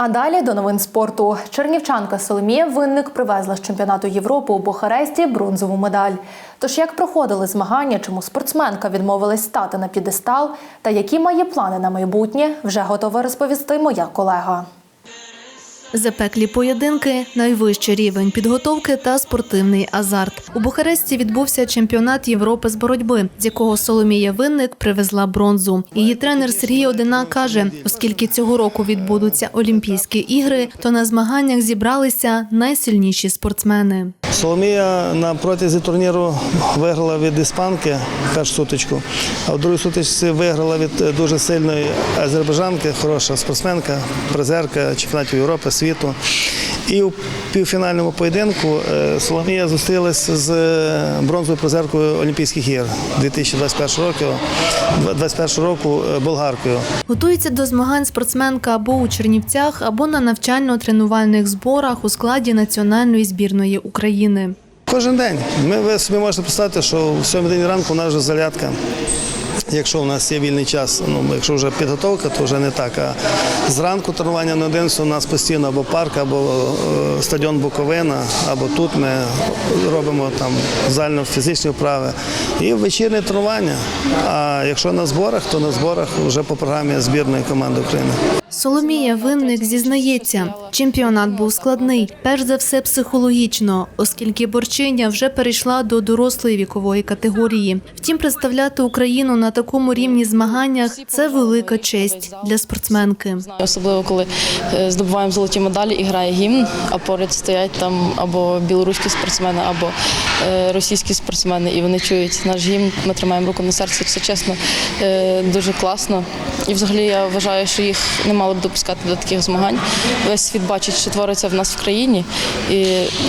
А далі до новин спорту. Чернівчанка Соломія Винник привезла з чемпіонату Європи у Бухаресті бронзову медаль. Тож як проходили змагання, чому спортсменка відмовилась стати на п'єдестал та які має плани на майбутнє, вже готова розповісти моя колега. Запеклі поєдинки, найвищий рівень підготовки та спортивний азарт. У Бухаресті відбувся чемпіонат Європи з боротьби, з якого Соломія Винник привезла бронзу. Її тренер Сергій Одина каже, оскільки цього року відбудуться Олімпійські ігри, то на змаганнях зібралися найсильніші спортсмени. Соломія на протязі турніру виграла від іспанки першу сутичку, а в другій сутичці виграла від е, дуже сильної азербайджанки, хороша спортсменка, призерка чемпіонатів Європи, світу. І у півфінальному поєдинку е, Соломія зустрілася з е, бронзовою призеркою Олімпійських ігор 2021 року, 21 року е, болгаркою. Готується до змагань спортсменка або у Чернівцях, або на навчально-тренувальних зборах у складі національної збірної України. Кожен день. Ми, ви собі можете представити, що в 7 день ранку у нас вже зарядка. Якщо у нас є вільний час, ну якщо вже підготовка, то вже не так. А зранку тренування на один у нас постійно або парк, або е, стадіон Буковина, або тут ми робимо там зально фізичні вправи. І вечірнє тренування. А якщо на зборах, то на зборах вже по програмі збірної команди України. Соломія Винник зізнається, чемпіонат був складний, перш за все психологічно, оскільки борчиня вже перейшла до дорослої вікової категорії. Втім, представляти Україну на такому рівні змаганнях це велика честь для спортсменки. Особливо коли е, здобуваємо золоті медалі і грає гімн, а поряд стоять там або білоруські спортсмени, або російські спортсмени, і вони чують наш гімн. Ми тримаємо руку на серці. Це чесно е, дуже класно. І взагалі я вважаю, що їх не мали б допускати до таких змагань. Весь світ бачить, що твориться в нас в країні, і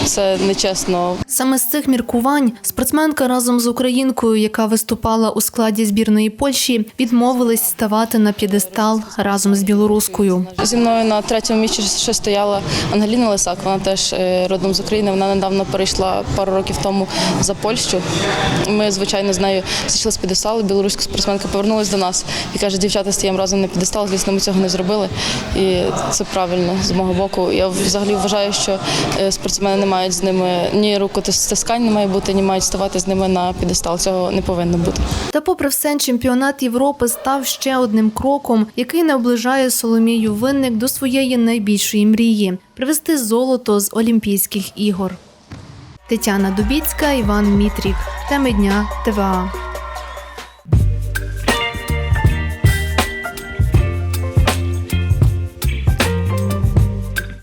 це нечесно. Саме з цих міркувань спортсменка разом з українкою, яка виступала у складі збірної Польщі, відмовилась ставати на п'єдестал разом з білоруською. Зі мною на третьому місці ще стояла Ангеліна Лисак. Вона теж е, родом з України. Вона недавно перейшла пару років тому за Польщу. Ми, звичайно, з нею зійшли з підесталу. Білоруська спортсменка повернулася до нас і каже, дівчата стоїмо разом на підестал. Звісно, ми цього не зробили. І це правильно з мого боку. Я взагалі вважаю, що е, спортсмени не мають з ними ні рукостискань не має бути, ні мають ставати з ними на підестал. Цього не повинно бути. Та, попри все, чемпіонат Європи став ще одним кроком, який наближає Соломію Винник до своєї найбільшої мрії привезти золото з Олімпійських ігор. Тетяна Дубіцька, Іван Мітрік. Теми дня ТВА.